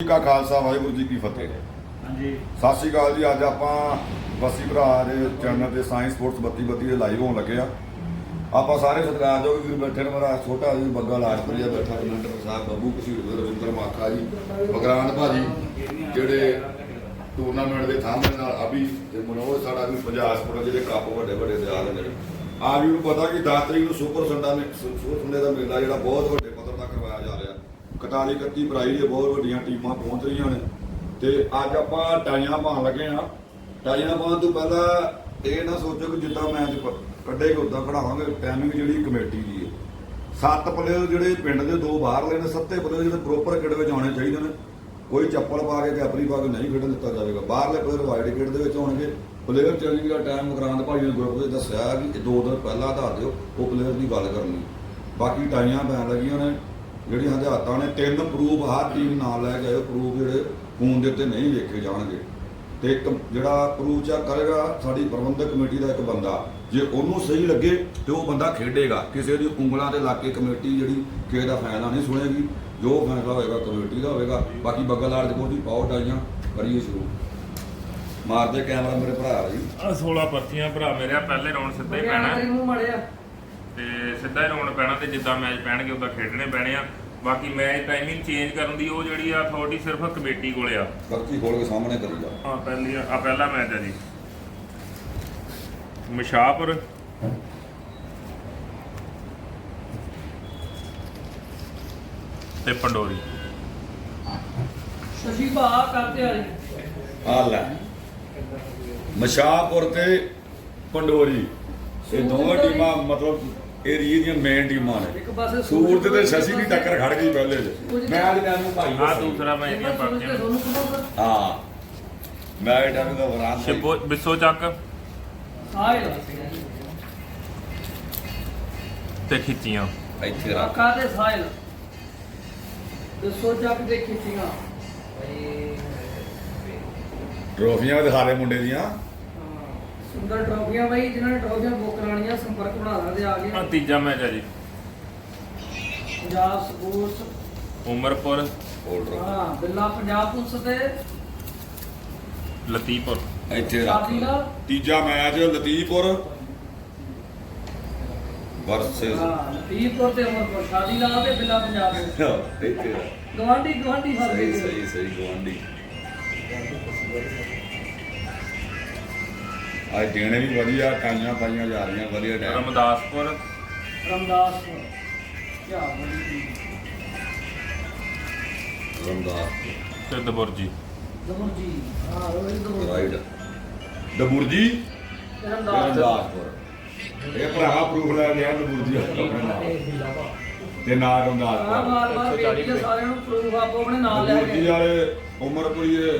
ਜੀ ਕਾ ਖਾਲਸਾ ਵਾਹਿਗੁਰੂ ਜੀ ਕੀ ਫਤਿਹ। ਹਾਂਜੀ। ਸਤਿ ਸ਼੍ਰੀ ਅਕਾਲ ਜੀ ਅੱਜ ਆਪਾਂ ਵਸੀ ਭਰਾ ਦੇ ਚੈਨਲ ਤੇ ਸਾਇੰਸ ਸਪੋਰਟਸ ਬੱਤੀ ਬੱਤੀ ਦੇ ਲਾਈਵ ਹੋਣ ਲੱਗੇ ਆ। ਆਪਾਂ ਸਾਰੇ ਸਤਿਕਾਰਯੋਗ ਵੀਰ ਬੈਠੇ ਨੇ ਮੇਰਾ ਛੋਟਾ ਜੀ ਬੱਗਾ ਲਾਜਪੁਰੀਆ ਬੈਠਾ ਕਮੈਂਟਰ ਸਾਹਿਬ ਬੱਬੂ ਕਸੀਰ ਰਵਿੰਦਰ ਮਾਖਾ ਜੀ ਬਗਰਾਨ ਭਾਜੀ ਜਿਹੜੇ ਟੂਰਨਾਮੈਂਟ ਦੇ ਥਾਮੇ ਨਾਲ ਅਭੀ ਤੇ ਮਨੋਜ ਸਾਡਾ ਵੀ ਪੰਜਾਬ ਸਪੋਰਟ ਜਿਹੜੇ ਕੱਪ ਵੱਡੇ ਵੱਡੇ ਦਿਆ ਰਹੇ ਨੇ। ਆ ਵੀ ਨੂੰ ਪਤਾ ਕਿ 10 ਤਰੀਕ ਨੂੰ ਸੁਪਰ ਸੰਡਾ ਨੇ ਸੁਪਰ ਸੰਡੇ ਦਾ ਮੇਲਾ ਜਿਹੜਾ ਬਹੁਤ ਵੱਡੇ ਪੱਧਰ ਤੇ ਕਰਵਾਇਆ ਜਾ ਕਤਾਲੀ 41 31 ਬਰਾਈ ਦੀਆਂ ਬਹੁਤ ਵੱਡੀਆਂ ਟੀਮਾਂ ਪਹੁੰਚ ਰਹੀਆਂ ਨੇ। ਤੇ ਅੱਜ ਆਪਾਂ ਟਾਈਆਂ ਪਾਉਣ ਲੱਗੇ ਆ ਟਾਈਆਂ ਪਾਉਣ ਤੋਂ ਪਹਿਲਾਂ ਇਹ ਨਾ ਸੋਚੋ ਕਿ ਜਿੱਦਾਂ ਮੈਚ ਕੱਢੇ ਕੱਢੇਗੇ ਉਦਾਂ ਖੜਾਵਾਂਗੇ ਟਾਈਮਿੰਗ ਜਿਹੜੀ ਕਮੇਟੀ ਦੀ ਹੈ। ਸੱਤ ਪਲੇਅਰ ਜਿਹੜੇ ਪਿੰਡ ਦੇ ਦੋ ਬਾਹਰਲੇ ਨੇ, ਸੱਤੇ ਪਲੇਅਰ ਜਿਹੜੇ ਪ੍ਰੋਪਰ ਕਿਹੜੇ ਵਿੱਚ ਆਉਣੇ ਚਾਹੀਦੇ ਨੇ। ਕੋਈ ਚੱਪਲ ਪਾ ਕੇ ਕੈਪਰੀ ਪਾ ਕੇ ਨਹੀਂ ਖੇਡਣ ਦਿੱਤਾ ਜਾਵੇਗਾ। ਬਾਹਰਲੇ ਪਲੇਅਰ ਵਾਈਡ ਗੇਟ ਦੇ ਵਿੱਚ ਹੋਣਗੇ ਪਲੇਅਰ ਚੇਂਜਿੰਗ ਦਾ ਟਾਈਮ ਮਕਰਾਂਦ ਭਾਈ ਨੇ ਗਰੁੱਪ ਵਿੱਚ ਦੱਸਿਆ ਕਿ ਦੋ ਦਿਨ ਪਹਿਲਾਂ ਦੱਸ ਦਿਓ, ਉਹ ਪਲੇਅਰ ਦੀ ਗੱਲ ਕਰਨੀ। ਬਾਕੀ ਟਾਈਆਂ ਪੈਣ ਲੱਗੀਆਂ ਨੇ। ਜਿਹੜੀਆਂ ਹਜ਼ਾਤਾਂ ਨੇ ਤਿੰਨ ਪ੍ਰੂਫ ਹਰ ਟੀਮ ਨਾਲ ਲੈ ਆਇਓ ਪ੍ਰੂਫ ਜਿਹੜੇ ਫੋਨ ਦੇ ਉੱਤੇ ਨਹੀਂ ਵੇਖੇ ਜਾਣਗੇ। ਤੇ ਇੱਕ ਜਿਹੜਾ ਪ੍ਰੂਫ ਚੈੱਕ ਕਰੇਗਾ ਸਾਡੀ ਪ੍ਰਬੰਧਕ ਕਮੇਟੀ ਦਾ ਇੱਕ ਬੰਦਾ ਜੇ ਉਹਨੂੰ ਸਹੀ ਲੱਗੇ ਤੇ ਉਹ ਬੰਦਾ ਖੇਡੇਗਾ। ਕਿਸੇ ਦੀ ਉਂਗਲਾਂ ਤੇ ਲਾ ਕੇ ਕਮੇਟੀ ਜਿਹੜੀ ਕਿਸੇ ਦਾ ਫੈਸਲਾ ਨਹੀਂ ਸੁਣੇਗੀ। ਜੋ ਫੈਸਲਾ ਹੋਏਗਾ ਕਮੇਟੀ ਦਾ ਹੋਏਗਾ। ਬਾਕੀ ਬੱਗਲ ਵਾਲੇ ਕੋਲ ਦੀ ਪਾਓ ਟਾਈਆਂ ਕਰੀਏ ਸ਼ੁਰੂ। ਮਾਰਦੇ ਕੈਮਰਾ ਮੇਰੇ ਭਰਾ ਜੀ। ਆ 16 ਪਰਚੀਆਂ ਭਰਾ ਮੇਰੇ ਆ ਪਹਿਲੇ ਰਾਉਂਡ ਸਿੱਧਾ ਹੀ ਪੈਣਾ। ਤੇ ਸਿੱਧਾ ਹੀ ਰਾਉਂਡ ਪੈਣਾ ਤੇ ਜਿੱਦਾਂ ਮੈਚ ਪੈਣਗੇ ਉਦਾਂ ਖੇਡਣੇ ਪੈਣੇ ਆ। ਬਾਕੀ ਮੈਚ ਟਾਈਮਿੰਗ ਚੇਂਜ ਕਰਨ ਦੀ ਉਹ ਜਿਹੜੀ ਆ ਅਥਾਰਟੀ ਸਿਰਫ ਕਮੇਟੀ ਕੋਲੇ ਆ। ਬੱਤੀ ਖੋਲ ਕੇ ਸਾਹਮਣੇ ਕਰੀ ਜਾ। ਆ ਪਹਿਲੀ ਆ ਪਹਿਲਾ ਮੈਚ ਆ ਜੀ। ਮਸ਼ਾਪੁਰ। ਤੇ ਪੰਡੋਰੀ। ਸ਼ਸ਼ੀ ਭਾ ਕਰਤੇ ਆ ਜੀ ਆ ਲੈ। ਮਸ਼ਾਪੁਰ ਤੇ ਪੰਡੋਰੀ। ਇਹ ਦੋਵੇਂ ਟੀਮਾਂ ਮਤਲਬ ਏਰੀਏ ਦੀਆਂ ਮੇਨ ਟੀਮਾਂ ਨੇ ਇੱਕ ਪਾਸੇ ਸੂਰਤ ਤੇ ਸ਼ਸ਼ੀ ਦੀ ਟੱਕਰ ਖੜ ਗਈ ਪਹਿਲੇ ਚ ਮੈਂ ਅੱਜ ਨੂੰ ਭਾਈ ਆ ਦੂਸਰਾ ਮੈਚ ਦੀਆਂ ਪਰਚੀਆਂ ਤੁਹਾਨੂੰ ਕੋਲ ਹਾਂ। ਮੈਂ ਇਹ ਟਾਈਮ ਦਾ ਵਰਾਨ ਸ਼ਿਬੋ ਬਿੱਸੋ ਚੱਕ। ਸਾਇਲ ਤੇ ਖਿੱਚੀਆਂ। ਇੱਥੇ ਰੱਖ। ਤੇ ਸਾਇਲ ਦੱਸੋ? ਜੱਗ ਦੇ ਖਿੱਚੀਆਂ। ਟਰੋਫੀਆਂ ਦਿਖਾ ਦੇ ਮੁੰਡੇ ਦੀਆਂ। ਸੁੰਦਰ ਟਰੋਫੀਆਂ ਬਾਈ ਜਿਨ੍ਹਾਂ ਨੇ ਟਰੋਫੀਆਂ ਬੁੱਕ ਕਰਾਉਣੀਆਂ ਸੰਪਰਕ ਬਣਾ ਸਕਦੇ ਆ ਆ ਗਏ ਤੀਜਾ ਮੈਚ ਆ ਜੀ। ਪੰਜਾਬ ਸਪੋਰਟਸ। ਉਮਰਪੁਰ। ਹੋਲਡਰ ਹਾਂ ਬਿੱਲਾ ਪੰਜਾਬ ਪੁਲਿਸ ਤੇ। ਲਤੀਪੁਰ। ਇੱਥੇ ਸ਼ਾਦੀ ਦਾ ਰੱਖ ਤੀਜਾ ਮੈਚ ਲਤੀਪੁਰ ਵਰਸਸ ਹਾਂ ਲਤੀਫਪੁਰ ਤੇ ਅਮਰਪੁਰ ਸ਼ਾਦੀ ਦਾ ਤੇ ਬਿੱਲਾ ਪੰਜਾਬ। ਪੁਲਿਸ ਇੱਥੇ ਰੱਖ। ਗਵਾਂਢੀ ਗਵਾਂਢੀ ਸਹੀ ਸਹੀ ਸਹੀ ਗਵਾਂਢੀ। ਅੱਜ ਦੇਣੇ ਵੀ ਵਧੀਆ ਟਾਈਆਂ ਪਾਈਆਂ ਜਾ ਰਹੀਆਂ ਵਧੀਆ ਟਾਈਮ ਰਮਦਾਸਪੁਰ। ਰਮਦਾਸ ਕੀ ਬੜੀ ਰੰਦਾ ਤੇ ਦਬੁਰਜੀ ਦਮਨ ਜੀ। ਹਾਂ ਰੋਹਿਤ ਦਮਨ ਰਾਈਡ ਦਬੁਰਜੀ ਰਮਦਾਸ ਰੰਦਾਸਪੁਰ ਇਹ ਭਰਾ ਪ੍ਰੂਫ ਲੈ ਗਿਆ ਦਬੁਰਜੀ ਆਪਣੇ ਨਾਲ। ਤੇ ਨਾਲ ਬੇਟੀ ਦੇ ਸਾਰਿਆਂ ਨੂੰ ਪ੍ਰੂਫ ਆਪੋ ਆਪਣੇ ਨਾਲ ਲੈ ਦਬੁਰਜੀ ਕੇ ਵਾਲੇ ਉਮਰਪੁਰੀਏ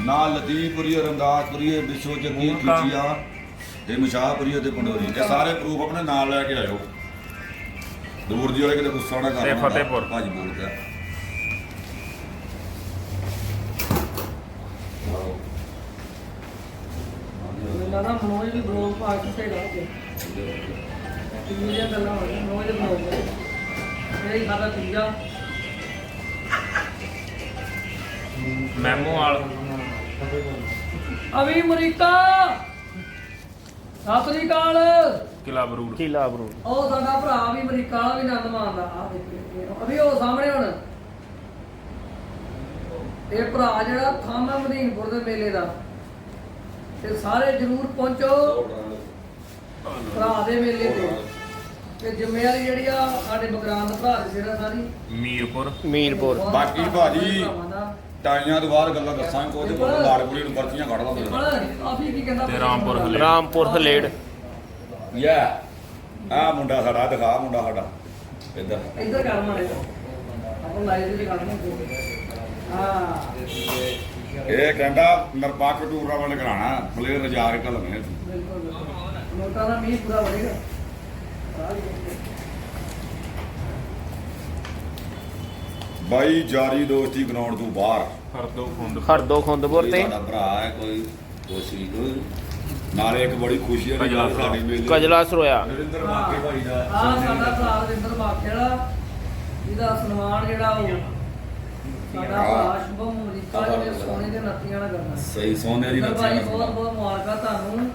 ਨਾਲ ਲਤੀਫਪੁਰੀਏ ਰੰਦਾਸਪੁਰੀਏ ਵਿਸ਼ੋ ਜੱਗੀ ਹੁਣ ਤਾਂ- ਕੀਚੀਆ ਤੇ ਤੇ ਪੰਡੋਰੀ। ਇਹ ਸਾਰੇ ਪ੍ਰੂਫ ਆਪਣੇ ਨਾਲ ਲੈ ਕੇ ਆਇਓ। ਦਬੁਰਜੀ ਵਾਲੇ ਕਿਤੇ ਗੁੱਸਾ ਨਾ ਤੇ ਕਰਨਾ ਫਤਿਹਪੁਰ। ਭਾਜੀ ਬੋਲ ਗਿਆ ਮੈਨੂੰ ਲੱਗਦਾ ਮਨੋਜ ਵੀ ਬਲੌਗ ਪਾ ਕੇ ਕੇ ਕਿੰਨੀ ਦੀਆਂ ਗੱਲਾਂ ਹੋ ਰਹੀਆਂ ਮਨੋਜ ਦੇ। ਬਲੌਗ ਮੇਰੇ ਖਾਦਾ ਤੀਜਾ ਮੈਮੋ ਵਾਲ। ਅਵੀ ਅਮਰੀਕਾ। ਸਤਿ ਸ੍ਰੀ ਅਕਾਲ। ਕਿਲਾ ਬਰੂੜ ਕਿਲਾ ਬਰੂ ਉਹ ਸਾਡਾ ਭਰਾ ਵੀ ਅਮਰੀਕਾ ਵਾਲਾ ਵੀ ਆਨੰਦ ਮਾਣਦਾ ਆ ਦੇਖੋ ਅਭੀ ਉਹ ਸਾਹਮਣੇ ਹੁਣ। ਇਹ ਭਰਾ ਜਿਹੜਾ ਥਾਮਾ ਮਦੀਨਪੁਰ ਦੇ ਮੇਲੇ ਦਾ। ਤੇ ਸਾਰੇ ਜਰੂਰ ਪਹੁੰਚੋ। ਭਰਾ ਦੇ ਮੇਲੇ ਤੇ। ਤੇ ਜ਼ਿੰਮੇਵਾਰੀ ਜਿਹੜੀ ਆ ਸਾਡੇ ਬਗਰਾਨ ਦਾ ਭਰਾ ਦੇ ਸਿਰ ਆ ਸਾਰੀ। ਮੀਰਪੁਰ। ਮੀਰਪੁਰ। ਬਾਕੀ ਭਾਜੀ- ਭਰਾਵਾਂ ਦਾ। ਟਾਈਆਂ ਤੋਂ ਬਾਅਦ ਗੱਲਾਂ ਦੱਸਾਂਗੇ ਕੋਈ ਤੇ ਬੰਦਾ ਲਾੜਪੁਰੀ ਨੂੰ ਪਰਚੀਆਂ ਕੱਢ ਕੀ ਕਹਿੰਦਾ ਤੇ ਰਾਮਪੁਰ ਹਲੇ। ਰਾਮਪੁਰ ਹਲੇੜ। ਯਾ ਆ ਮੁੰਡਾ ਸਾਡਾ ਦਿਖਾ ਮੁੰਡਾ ਸਾਡਾ। ਇੱਧਰ। ਇੱਧਰ ਕਰ ਮਾਰੇ ਆਪਾਂ ਲਾਈਵ ਦੇ ਕਰਨਾ ਹਾਂ। ਇਹ ਕਹਿੰਦਾ ਨਿਰਪੱਖ ਟੂਰਨਾਮੈਂਟ ਕਰਾਣਾ ਪਲੇਅਰ ਰਜਾ ਕੇ ਘਲਣੇ ਬਿਲਕੁਲ ਬਿਲਕੁਲ। ਨੋਟਾਂ ਦਾ ਮੀਂਹ ਪੂਰਾ ਵੜੇਗਾ ਬਾਈ ਜਾਰੀ ਦੋਸਤੀ ਗਰਾਊਂਡ ਤੋਂ ਬਾਹਰ। ਹਰਦੋ ਖੁੰਦ ਹਰਦੋ ਖੁੰਦਪੁਰ ਤੇ। ਸਾਡਾ ਭਰਾ ਹੈ ਕੋਈ ਕੋਸ਼ੀ ਕੋਈ ਨਾਲੇ ਇੱਕ ਬੜੀ ਖੁਸ਼ੀ ਵਾਲੀ ਗੱਲ ਸਾਡੀ ਮੇਲੇ। ਕਜਲਾ ਸਰੋਇਆ ਨਰਿੰਦਰ ਮਾਕੇ ਭਾਈ ਦਾ। ਆ ਸਾਡਾ ਭਰਾ ਰਵਿੰਦਰ ਮਾਖੇ ਵਾਲਾ। ਜਿਹਦਾ ਸਨਮਾਨ ਜਿਹੜਾ ਉਹ ਸਾਡਾ ਭਰਾ ਸ਼ੁਭਮ ਅਮਰੀਕਾ ਦੇ ਸੋਨੇ ਦੇ ਨੱਤੀਆਂ ਨਾਲ ਕਰਨਾ ਸਹੀ ਸੋਨੇ ਦੀ ਨੱਥੀ ਬਹੁਤ ਬਹੁਤ ਮੁਬਾਰਕਾਂ ਤੁਹਾਨੂੰ।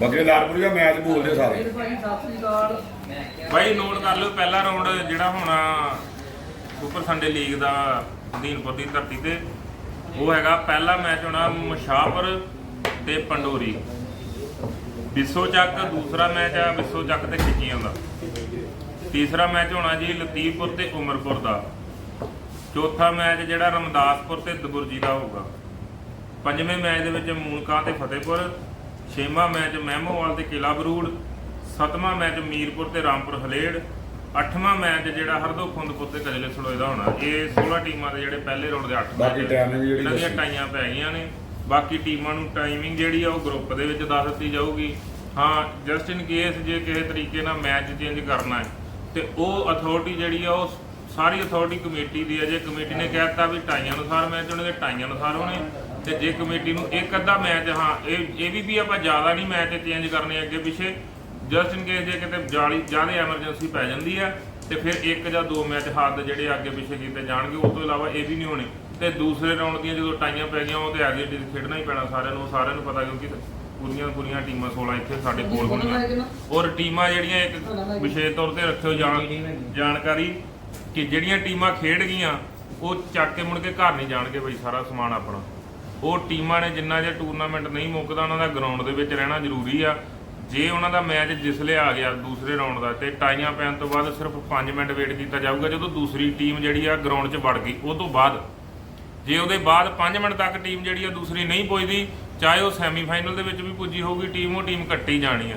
ਬੱਗੇ ਲਾਲਪੁਰੀਆ ਮੈਚ ਬੋਲਦੇ ਸਾਰੇ। ਭਾਈ ਸਤਿ ਸ੍ਰੀ ਅਕਾਲ। ਬਾਈ ਨੋਟ ਕਰ ਲਿਓ ਪਹਿਲਾ ਰਾਉਂਡ ਜਿਹੜਾ ਹੋਣਾ ਸੁਪਰ ਸੰਡੇ ਲੀਗ ਦਾ ਦੀਨਪੁਰ ਦੀ ਧਰਤੀ ਤੇ ਉਹ ਹੈਗਾ ਪਹਿਲਾ ਮੈਚ ਹੋਣਾ ਮਸ਼ਾਪਰ ਤੇ ਪੰਡੋਰੀ। ਬਿੱਸੋ ਚੱਕ ਦੂਸਰਾ ਮੈਚ ਆ ਬਿੱਸੋ ਚੱਕ ਤੇ ਖਿੱਚੀਆਂ ਦਾ। ਤੀਸਰਾ ਮੈਚ ਹੋਣਾ ਜੀ ਲਤੀਫਪੁਰ ਤੇ ਉਮਰਪੁਰ ਦਾ। ਚੌਥਾ ਮੈਚ ਜਿਹੜਾ ਰਮਦਾਸਪੁਰ ਤੇ ਦਬੁਰਜੀ ਦਾ ਹੋਊਗਾ। ਪੰਜਵੇਂ ਮੈਚ ਦੇ ਵਿੱਚ ਮੂਨਕਾਂ ਤੇ ਫਤਿਹਪੁਰ ਛੇਵਾਂ ਮੈਚ ਮਹਿਮੋਵਾਲ ਤੇ ਕਿਲਾ ਬਰੂੜ ਸੱਤਵਾਂ ਮੈਚ ਮੀਰਪੁਰ ਤੇ ਰਾਮਪੁਰ ਹਲੇੜ ਅੱਠਵਾਂ ਮੈਚ ਜਿਹੜਾ ਹਰਦੋ ਖੁੰਦਪੁਰ ਤੇ ਕਜਲੇ ਸੜੋਏ ਦਾ ਹੋਣਾ। ਇਹ 16 ਟੀਮਾਂ ਦੇ ਜਿਹੜੇ ਪਹਿਲੇ ਰਾਉਂਡ ਦੇ 8 ਬਾਕੀ timing ਜਿਹੜੀ ਇਹਨਾਂ ਦੀਆਂ। ਟਾਈਆਂ ਪੈ ਗਈਆਂ ਨੇ। ਬਾਕੀ ਟੀਮਾਂ ਨੂੰ ਟਾਈਮਿੰਗ ਜਿਹੜੀ ਆ ਉਹ ਗਰੁੱਪ ਦੇ ਵਿੱਚ ਦੱਸ ਦਿੱਤੀ ਜਾਊਗੀ। ਹਾਂ ਜਸਟ ਇਨ ਕੇਸ ਜੇ ਕਿਸੇ ਤਰੀਕੇ ਨਾਲ ਮੈਚ ਚੇਂਜ ਕਰਨਾ ਹੈ ਤੇ ਉਹ ਅਥਾਰਟੀ ਜਿਹੜੀ ਆ ਉਹ ਸਾਰੀ ਅਥਾਰਟੀ ਕਮੇਟੀ ਦੀ ਹੈ ਜੇ ਕਮੇਟੀ ਨੇ ਕਹਿ ਦਿੱਤਾ ਵੀ ਟਾਈਆਂ ਅਨੁਸਾਰ ਮੈਚ ਹੋਣੇ ਤੇ ਟਾਈਆਂ ਅਨੁਸਾਰ ਹੋਣੇ। ਤੇ ਜੇ ਕਮੇਟੀ ਨੂੰ ਇੱਕ ਅੱਧਾ ਮੈਚ ਹਾਂ ਇਹ ਇਹ ਵੀ ਵੀ ਆਪਾਂ ਜ਼ਿਆਦਾ ਨਹੀਂ ਮੈਚ ਚੇਂਜ ਕਰਨੇ ਅੱਗੇ ਪਿੱਛੇ। ਜਸਟ ਇਨ ਕੇਸ ਜੇ ਕਿਤੇ ਜਾਲੀ ਜ਼ਿਆਦਾ ਐਮਰਜੈਂਸੀ ਪੈ ਜਾਂਦੀ ਹੈ ਤੇ ਫਿਰ ਇੱਕ ਜਾਂ ਦੋ ਮੈਚ ਹੱਦ ਜਿਹੜੇ ਅੱਗੇ ਪਿੱਛੇ ਕੀਤੇ ਜਾਣਗੇ ਉਸ ਤੋਂ ਇਲਾਵਾ ਇਹ ਵੀ ਨਹੀਂ ਹੋਣੇ। ਤੇ ਦੂਸਰੇ ਰਾਉਂਡ ਦੀਆਂ ਜਦੋਂ ਟਾਈਆਂ ਪੈ ਗਈਆਂ ਉਹ ਤੇ ਐਜ਼ ਇਟ ਇਜ਼ ਖੇਡਣਾ ਹੀ ਪੈਣਾ ਸਾਰਿਆਂ ਨੂੰ ਸਾਰਿਆਂ ਨੂੰ ਪਤਾ ਕਿਉਂਕਿ ਪੂਰੀਆਂ ਪੂਰੀਆਂ ਟੀਮਾਂ 16 ਇੱਥੇ ਸਾਡੇ ਕੋਲ ਹੋਣੀਆਂ। ਔਰ ਟੀਮਾਂ ਜਿਹੜੀਆਂ ਇੱਕ ਵਿਸ਼ੇਸ਼ ਤੌਰ ਤੇ ਰੱਖਿਓ ਜਾਣ ਜਾਣਕਾਰੀ ਕਿ ਜਿਹੜੀਆਂ ਟੀਮਾਂ ਖੇਡ ਗਈਆਂ ਉਹ ਚੱਕ ਕੇ ਮੁੜ ਕੇ ਘਰ ਨਹੀਂ ਜਾਣਗੇ ਬਈ ਸਾਰਾ ਸਮਾਨ ਆਪਣਾ। ਉਹ ਟੀਮਾਂ ਨੇ ਜਿੰਨਾ ਜੇ ਟੂਰਨਾਮੈਂਟ ਨਹੀਂ ਮੁੱਕਦਾ, ਉਹਨਾਂ ਦਾ ਗਰਾਊਂਡ ਦੇ ਵਿੱਚ ਰਹਿਣਾ ਜ਼ਰੂਰੀ ਆ। ਜੇ ਉਹਨਾਂ ਦਾ ਮੈਚ ਜਿਸਲੇ ਆ ਗਿਆ ਦੂਸਰੇ ਰਾਉਂਡ ਦਾ ਤੇ ਟਾਈਆਂ ਪੈਣ ਤੋਂ ਬਾਅਦ ਸਿਰਫ 5 ਮਿੰਟ ਵੇਟ ਕੀਤਾ ਜਾਊਗਾ, ਜਦੋਂ ਦੂਸਰੀ ਟੀਮ ਜਿਹੜੀ ਆ ਗਰਾਊਂਡ 'ਚ ਵੜ ਗਈ, ਉਹ ਤੋਂ ਬਾਅਦ। ਜੇ ਉਹਦੇ ਬਾਅਦ 5 ਮਿੰਟ ਤੱਕ ਟੀਮ ਜਿਹੜੀ ਆ ਦੂਸਰੀ ਨਹੀਂ ਪੁੱਜਦੀ, ਚਾਹੇ ਉਹ ਸੈਮੀਫਾਈਨਲ ਦੇ ਵਿੱਚ ਵੀ ਪੁੱਜੀ ਹੋਊਗੀ ਟੀਮ ਉਹ ਟੀਮ ਕੱਟੀ ਜਾਣੀ ਆ।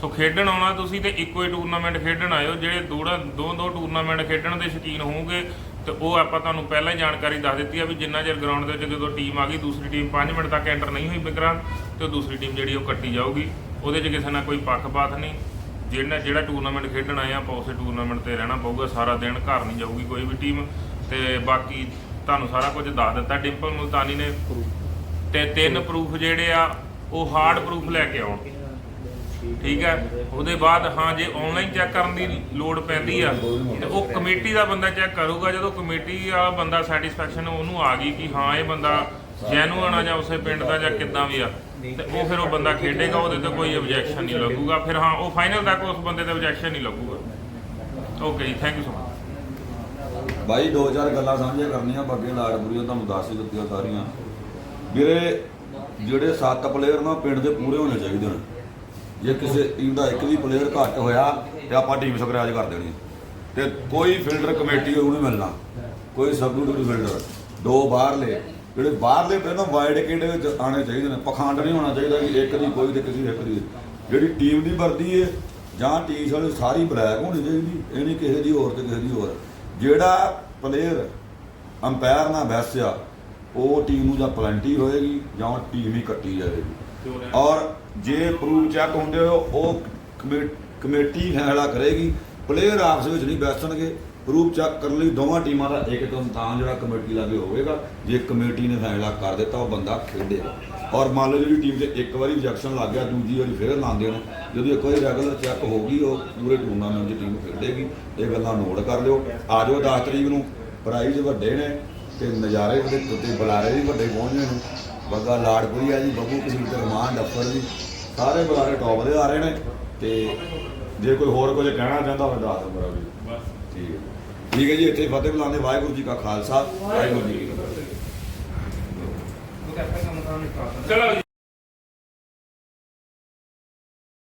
ਸੋ ਖੇਡਣ ਆਉਣਾ ਤੁਸੀਂ ਤੇ ਇੱਕੋ ਹੀ ਟੂਰਨਾਮੈਂਟ ਖੇਡਣ ਆਇਓ, ਜਿਹੜੇ ਦੋੜਾ ਦੋ ਦੋ ਟੂਰਨਾਮੈਂਟ ਖੇਡਣ ਦੇ ਸ਼ੌਕੀਨ ਹੋਵੋਗੇ ਤੇ ਉਹ ਆਪਾਂ ਤੁਹਾਨੂੰ ਪਹਿਲਾਂ ਹੀ ਜਾਣਕਾਰੀ ਦੱਸ ਦਿੱਤੀ ਆ ਵੀ ਜਿੰਨਾ ਚਿਰ ਗਰਾਊਂਡ ਦੇ ਵਿੱਚ ਜਦੋਂ ਟੀਮ ਆ ਗਈ ਦੂਸਰੀ ਟੀਮ 5 ਮਿੰਟ ਤੱਕ ਐਂਟਰ ਨਹੀਂ ਹੋਈ ਬਿਕਰਾਂ ਤੇ ਦੂਸਰੀ ਟੀਮ ਜਿਹੜੀ ਉਹ ਕੱਟੀ ਜਾਊਗੀ। ਉਹਦੇ 'ਚ ਕਿਸੇ ਨਾਲ ਕੋਈ ਪੱਖਪਾਤ ਨਹੀਂ। ਜਿਹੜਾ ਜਿਹੜਾ ਟੂਰਨਾਮੈਂਟ ਖੇਡਣ ਆਏ ਆ ਆਪਾਂ ਉਸੇ ਟੂਰਨਾਮੈਂਟ ਤੇ ਰਹਿਣਾ ਪਊਗਾ। ਸਾਰਾ ਦਿਨ ਘਰ ਨਹੀਂ ਜਾਊਗੀ ਕੋਈ ਵੀ ਟੀਮ ਤੇ ਬਾਕੀ ਤੁਹਾਨੂੰ ਸਾਰਾ ਕੁਝ ਦੱਸ ਦਿੱਤਾ। ਡਿੰਪਲ ਮੁਲਤਾਨੀ ਨੇ ਤੇ ਤਿੰਨ ਪ੍ਰੂਫ ਜਿਹੜੇ ਆ ਉਹ ਹਾਰਡ ਪ੍ਰੂਫ ਲੈ ਕੇ ਆਉਣ। ਠੀਕ ਹੈ। ਉਹਦੇ ਬਾਅਦ, ਹਾਂ, ਜੇ ਆਨਲਾਈਨ ਚੈੱਕ ਕਰਨ ਦੀ ਲੋੜ ਪੈਂਦੀ ਆ, ਤੇ ਉਹ ਕਮੇਟੀ ਦਾ ਬੰਦਾ ਚੈੱਕ ਕਰੂਗਾ। ਜਦੋਂ ਕਮੇਟੀ ਵਾਲਾ ਬੰਦਾ ਸੈਟੀਸਫੈਕਸ਼ਨ ਉਹਨੂੰ ਆ ਗਈ ਕਿ ਹਾਂ, ਇਹ ਬੰਦਾ ਜੈਨੂਅਨ ਆ ਜਾਂ ਉਸੇ ਪਿੰਡ ਦਾ ਜਾਂ ਕਿੱਦਾਂ ਵੀ ਆ, ਤੇ ਉਹ ਫਿਰ ਉਹ ਬੰਦਾ ਖੇਡੇਗਾ, ਉਹਦੇ ਤੇ ਕੋਈ ਆਬਜੈਕਸ਼ਨ ਨਹੀਂ ਲੱਗੂਗਾ। ਫਿਰ ਹਾਂ, ਉਹ ਫਾਈਨਲ ਤੱਕ ਉਸ ਬੰਦੇ ਤੇ ਆਬਜੈਕਸ਼ਨ ਨਹੀਂ ਲੱਗੂਗਾ। Okay ji thank you so much ਬਾਈ, ਦੋ ਚਾਰ ਗੱਲਾਂ ਸਾਂਝੀਆਂ ਕਰਨੀਆਂ, ਬਾਕੀ ਲਾੜਪੁਰੀਆਂ ਤੁਹਾਨੂੰ ਦੱਸ ਹੀ ਦਿੱਤੀਆਂ ਸਾਰੀਆਂ। ਵੀਰੇ, ਜਿਹੜੇ ਸੱਤ ਪਲੇਅਰ ਨਾ ਪਿੰਡ ਦੇ ਪੂਰੇ ਹੋਣੇ ਚਾਹੀਦੇ ਨੇ। ਜੇ ਕਿਸੇ ਟੀਮ ਦਾ ਇੱਕ ਵੀ ਪਲੇਅਰ ਘੱਟ ਹੋਇਆ ਤੇ ਆਪਾਂ ਟੀਮ ਸਕਰੈਚ ਕਰ ਦੇਣੀ ਤੇ ਕੋਈ ਫਿਲਡਰ ਕਮੇਟੀ ਉਹਨੂੰ ਮਿਲਣਾ। ਕੋਈ ਸਬਡਿਊਟ ਫਿਲਡਰ ਦੋ ਬਾਹਰਲੇ। ਜਿਹੜੇ ਬਾਹਰਲੇ ਪਹਿਲਾਂ ਵਾਈਡ ਕਿੰਡ ਵਿੱਚ ਆਣੇ ਚਾਹੀਦੇ ਨੇ। ਪਖੰਡ ਨਹੀਂ ਹੋਣਾ ਚਾਹੀਦਾ ਕਿ ਇੱਕ ਦੀ ਕੋਈ ਤੇ ਕਿਸੇ ਦੀ ਇੱਕ ਦੀ। ਜਿਹੜੀ ਟੀਮ ਦੀ ਵਰਦੀ ਹੈ, ਜਾਂ ਟੀ-ਸ਼ਰਟ ਸਾਰੀ ਬਲੈਕ ਹੋਣੀ ਚਾਹੀਦੀ। ਇਹ ਨਹੀਂ ਕਿਸੇ ਦੀ ਹੋਰ ਤੇ ਕਿਸੇ ਦੀ ਹੋਰ। ਜਿਹੜਾ ਪਲੇਅਰ ਅੰਪਾਇਰ ਨਾਲ ਬੈਸਿਆ ਉਹ ਟੀਮ ਨੂੰ ਜਾਂ ਪਲੈਂਟੀ ਹੋਏਗੀ ਜਾਂ ਟੀਮ ਹੀ ਕੱਟੀ ਜਾਵੇਗੀ। ਔਰ ਜੇ ਪ੍ਰੂਫ ਚੈੱਕ ਹੁੰਦੇ ਹੋ, ਉਹ ਕਮੇ- ਕਮੇਟੀ ਫੈਸਲਾ ਕਰੇਗੀ। ਪਲੇਅਰ ਆਪਸ ਵਿੱਚ ਨਹੀਂ ਬੈਸਣਗੇ ਪ੍ਰੂਫ ਚੈੱਕ ਕਰਨ ਲਈ ਦੋਵਾਂ ਟੀਮਾਂ ਦਾ ਇੱਕ ਇੱਕ ਤਾਂ ਜਿਹੜਾ ਕਮੇਟੀ ਲਾਗੇ ਹੋਵੇਗਾ। ਜੇ ਕਮੇਟੀ ਨੇ ਫੈਸਲਾ ਕਰ ਦਿੱਤਾ, ਉਹ ਬੰਦਾ ਖੇਡੇਗਾ। ਔਰ ਮੰਨ ਲਓ ਜਿਹੜੀ ਟੀਮ ਤੇ ਇੱਕ ਵਾਰੀ ਰਿਜੈਕਸ਼ਨ ਲੱਗ ਗਿਆ, ਦੂਜੀ ਵਾਰੀ ਫਿਰ ਲਾਉਂਦੇ ਨੇ। ਜਦੋਂ ਇੱਕ ਵਾਰੀ ਰੈਗੂਲਰ ਚੈੱਕ ਹੋ ਗਈ, ਉਹ ਪੂਰੇ ਟੂਰਨਾਮੈਂਟ 'ਚ ਟੀਮ ਖੇਡੇਗੀ। ਇਹ ਗੱਲਾਂ ਨੋਟ ਕਰ ਲਿਓ। ਆ ਜਾਓ 10 ਤਰੀਕ ਨੂੰ। ਪ੍ਰਾਈਜ਼ ਵੱਡੇ ਨੇ ਤੇ ਨਜ਼ਾਰੇ ਤੇ ਬੁਲਾਰੇ ਵੀ ਵੱਡੇ ਪਹੁੰਚਣੇ ਨੇ। ਬੱਗਾ ਲਾੜਪੁਰੀ ਜੀ, ਬੱਬੂ ਕਸ਼ਮੀਰ ਤੇ ਰਮਾਨ ਡੱਫਰ ਜੀ। ਸਾਰੇ ਬੁਲਾਰੇ ਟੌਪ ਦੇ ਆ ਰਹੇ ਨੇ ਤੇ ਜੇ ਕੋਈ ਹੋਰ ਕੁਝ ਕਹਿਣਾ ਚਾਹੁੰਦਾ ਹੋਵੇ ਦੱਸ ਦਿਓ ਮੇਰਾ ਵੀ ਬਸ ਠੀਕ ਹੈ ਠੀਕ ਹੈ ਜੀ, ਇੱਥੇ ਫਤਿਹ ਬੁਲਾਉਂਦੇ ਵਾਹਿਗੁਰੂ ਜੀ ਕਾ ਖਾਲਸਾ, ਵਾਹਿਗੁਰੂ ਜੀ ਕੀ ਫਤਿਹ। ਚਲੋ ਜੀ।